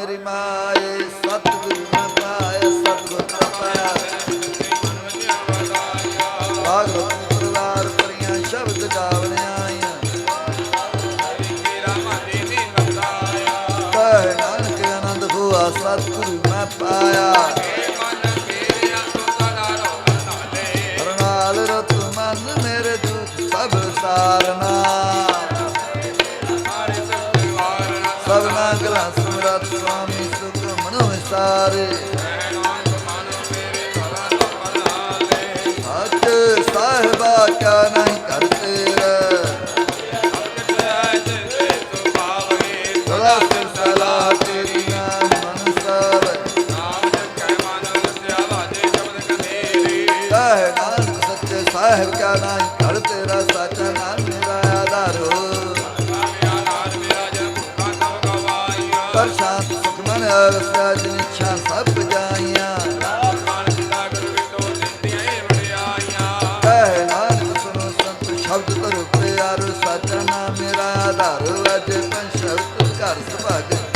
ਮੇਰੀ ਮਾਏ, ਸਤਿਗੁਰੂ ਮੈਂ ਪਾਇਆ, ਸਤਿਗੁਰ ਮੈਂ ਪਾਇਆ। ਭਾਗਵਤ ਪਰਿਵਾਰ ਕਰੀਆਂ ਸ਼ਬਦ ਗਾਵਣ ਆਈਆਂ। ਕਹਿ ਨਾਨਕ ਆਨੰਦ ਹੋਆ, ਸਤਿਗੁਰੂ ਮੈਂ ਪਾਇਆ। ਹਰਨਾਲ ਰਤ ਮਨ ਮੇਰੇ ਦੁਖ ਸਭ ਸਾਰਨਾ। ਵਿਸਾਰੇ ਹੱਥ ਸਾਹਿਬਾ ਕਾ ਨਹੀਂ ਕਰਤੇ ਸਦਾ ਸਿਰ ਸਾਹਿਬ ਕਾ ਨਾਮ ਘਰ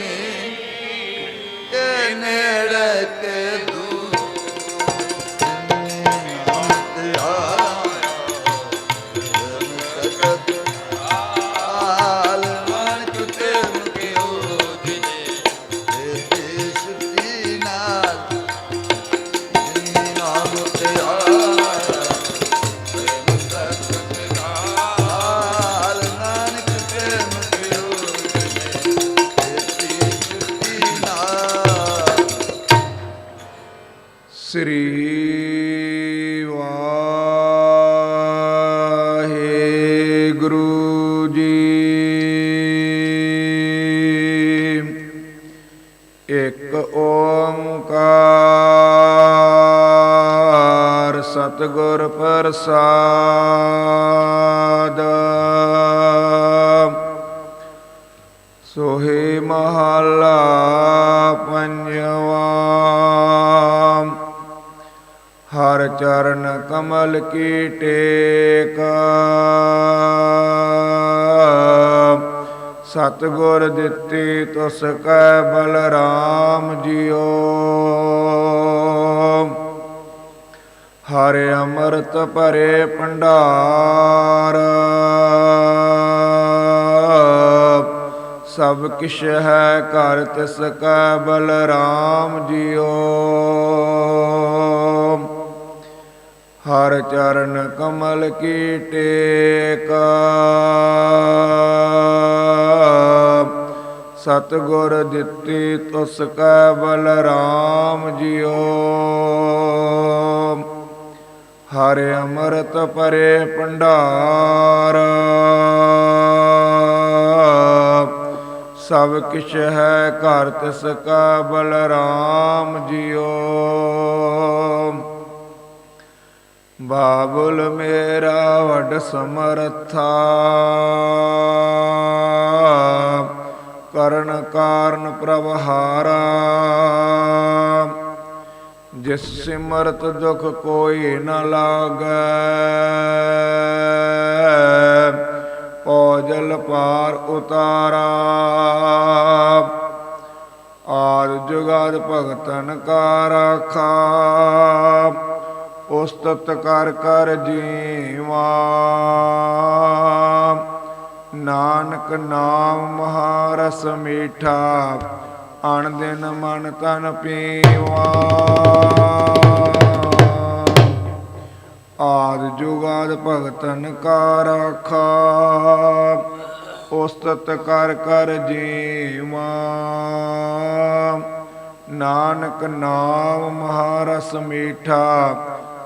ਸ੍ਰੀ ਵਾਹਿਗੁਰੂ ਜੀ। ਇੱਕ ਓੰਕਾਰ ਸਤਿਗੁਰ ਪ੍ਰਸਾਦ। ਸੋਹੇ ਮਹਲਾ ਚਰਨ ਕਮਲ ਕੀ ਟੇਕ। ਸਤਿਗੁਰ ਦਿੱਤੀ ਤੁਸ ਕੈ ਬਲਰਾਮ ਜੀਓ। ਹਰ ਅੰਮ੍ਰਿਤ ਭਰੇ ਭੰਡਾਰ। ਸਭ ਕਿਛ ਹੈ ਘਰ ਤਿਸ ਕੈ ਬਲਰਾਮ ਜੀਓ। ਹਰ ਚਰਨ ਕਮਲ ਕੀ ਟੇਕ। ਸਤਿਗੁਰ ਦਿੱਤੀ ਤੁਸ ਕੈ ਬਲਰਾਮ ਜੀਓ ਹਰ ਅੰਮ੍ਰਿਤ ਪਰੇ ਭੰਡਾਰ। ਸਭ ਕਿਛ ਹੈ ਘਰ ਤਿਸ ਕਾ ਬਲਰਾਮ ਜੀਓ ਬਾਬੁਲ ਮੇਰਾ ਵਡ ਸਮਰਥਾ। ਕਰਨ ਕਾਰਨ ਪ੍ਰਭਹਾਰਾ ਜਿਸ ਸਿਮਰਤ ਦੁਖ ਕੋਈ ਨ ਲਾਗੈ, ਔਜਲ ਪਾਰ ਉਤਾਰਾ। ਆਦ ਜੁਗਾਦ ਭਗਤਨ ਕਾ ਰਾਖਾ। ਉਸਤਤ ਕਰ ਕਰ ਜੀਵਾ। ਨਾਨਕ ਨਾਮ ਮਹਾਰਸ ਮੀਠਾ, ਅਣ ਦਿਨ ਮਨ ਤਨ ਪੀਵਾ। ਆਦ ਜੁਗਾਦ ਭਗਤਨ ਕਾ ਰਖਾ ਉਸਤਤ ਕਰ ਕਰ ਜੀਵਾ। ਨਾਨਕ ਨਾਮ ਮਹਾਰਸ ਮੀਠਾ